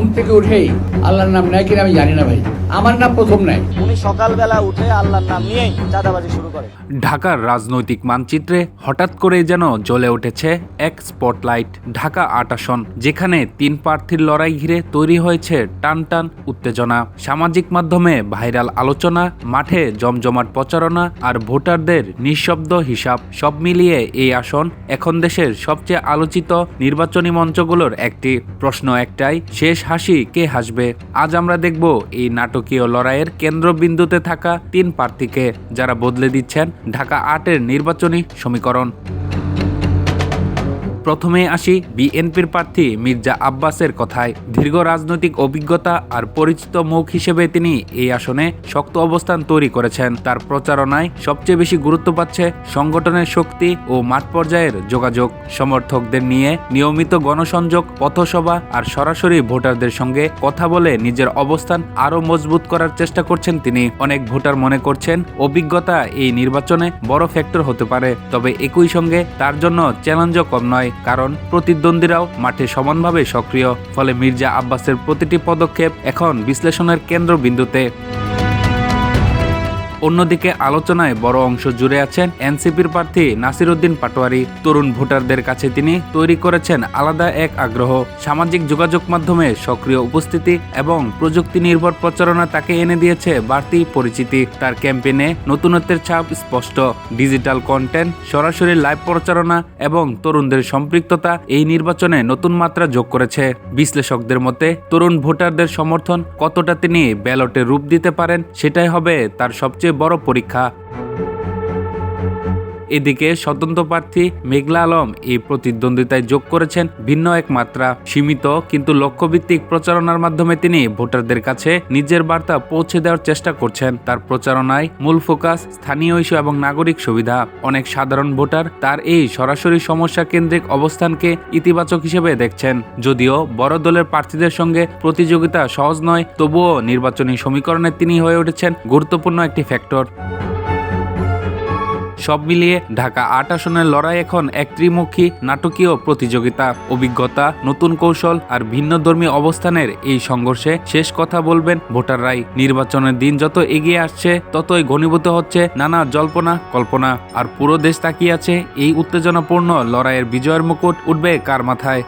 ঘুম থেকে উঠেই আল্লাহর নাম নেয় কিনা আমি জানি না ভাই। আমার নাম প্রথম নেয়। উনি সকালবেলা উঠে আল্লাহর নাম নিয়েই চাঁদাবাজি শুরু করে ঢাকার রাজনৈতিক মানচিত্রে হঠাৎ করে যেন জ্বলে উঠেছে এক স্পটলাইট ঢাকা আট আসন যেখানে তিন প্রার্থীর লড়াই ঘিরে তৈরি হয়েছে টান টান উত্তেজনা। সামাজিক মাধ্যমে ভাইরাল আলোচনা মাঠে জমজমাট প্রচারণা আর ভোটারদের নিঃশব্দ হিসাব সব মিলিয়ে এই আসন এখন দেশের সবচেয়ে আলোচিত নির্বাচনী মঞ্চগুলোর একটি। প্রশ্ন একটাই শেষ হাসি কে হাসবে? আজ আমরা দেখব এই নাটকীয় লড়াইয়ের কেন্দ্রবিন্দুতে থাকা তিন প্রার্থীকে যারা বদলে দিচ্ছেন ঢাকা আটের নির্বাচনী সমীকরণ। প্রথমে আসি বিএনপির প্রার্থী মির্জা আব্বাসের কথায়। দীর্ঘ রাজনৈতিক অভিজ্ঞতা আর পরিচিত মুখ হিসেবে তিনি এই আসনে শক্ত অবস্থান তৈরি করেছেন। তার প্রচারণায় সবচেয়ে বেশি গুরুত্ব পাচ্ছে সংগঠনের শক্তি ও মাঠ পর্যায়ের যোগাযোগ। সমর্থকদের নিয়ে নিয়মিত গণসংযোগ, পথসভা আর সরাসরি ভোটারদের সঙ্গে কথা বলে নিজের অবস্থান আরও মজবুত করার চেষ্টা করছেন তিনি। অনেক ভোটার মনে করছেন অভিজ্ঞতা এই নির্বাচনে বড় ফ্যাক্টর হতে পারে, তবে একই সঙ্গে তার জন্য চ্যালেঞ্জও কম নয়। কারণ প্রতিদ্বন্দ্বীরাও মাঠে সমানভাবে সক্রিয়। ফলে মির্জা আব্বাসের প্রতিটি পদক্ষেপ এখন বিশ্লেষণের কেন্দ্রবিন্দুতে। অন্যদিকে আলোচনায় বড় অংশ জুড়ে আছেন এনসিপির প্রার্থী নাসিরউদ্দিন পাটোয়ারি। তরুণ ভোটারদের কাছে তিনি তৈরি করেছেন আলাদা এক আগ্রহ। সামাজিক যোগাযোগ মাধ্যমে সক্রিয় উপস্থিতি এবং প্রযুক্তি নির্ভর প্রচারণা তাকে এনে দিয়েছে বাড়তি পরিচিতি। তার ক্যাম্পেইনে নতুনত্বের ছাপ স্পষ্ট। ডিজিটাল কন্টেন্ট, সরাসরি লাইভ প্রচারণা এবং তরুণদের সম্পৃক্ততা এই নির্বাচনে নতুন মাত্রা যোগ করেছে। বিশ্লেষকদের মতে, তরুণ ভোটারদের সমর্থন কতটা তিনি ব্যালটে রূপ দিতে পারেন সেটাই হবে তার সবচেয়ে বড় পরীক্ষা। এদিকে স্বতন্ত্র প্রার্থী মেঘলা আলম এই প্রতিদ্বন্দ্বিতায় যোগ করেছেন ভিন্ন এক মাত্রা, সীমিত কিন্তু লক্ষ্যভিত্তিক প্রচারণার মাধ্যমে তিনি ভোটারদের কাছে নিজের বার্তা পৌঁছে দেওয়ার চেষ্টা করছেন। তার প্রচারণায় মূল ফোকাস স্থানীয় ইস্যু এবং নাগরিক সুবিধা। অনেক সাধারণ ভোটার তার এই সরাসরি সমস্যা কেন্দ্রিক অবস্থানকে ইতিবাচক হিসেবে দেখছেন। যদিও বড় দলের প্রার্থীদের সঙ্গে প্রতিযোগিতা সহজ নয়, তবুও নির্বাচনী সমীকরণে তিনি হয়ে উঠেছেন গুরুত্বপূর্ণ একটি ফ্যাক্টর। সব মিলিয়ে ঢাকা আট আসনের লড়াই এখন এক ত্রিমুখী নাটকীয় প্রতিযোগিতা। অভিজ্ঞতা, নতুন কৌশল আর ভিন্ন ধর্মী অবস্থানের এই সংঘর্ষে শেষ কথা বলবেন ভোটাররাই। নির্বাচনের দিন যত এগিয়ে আসছে, ততই ঘনীভূত হচ্ছে নানা জল্পনা, কল্পনা। আর পুরো দেশ তাকিয়ে আছে এই উত্তেজনাপূর্ণ লড়াইয়ের বিজয়ের মুকুট উঠবে কার মাথায়?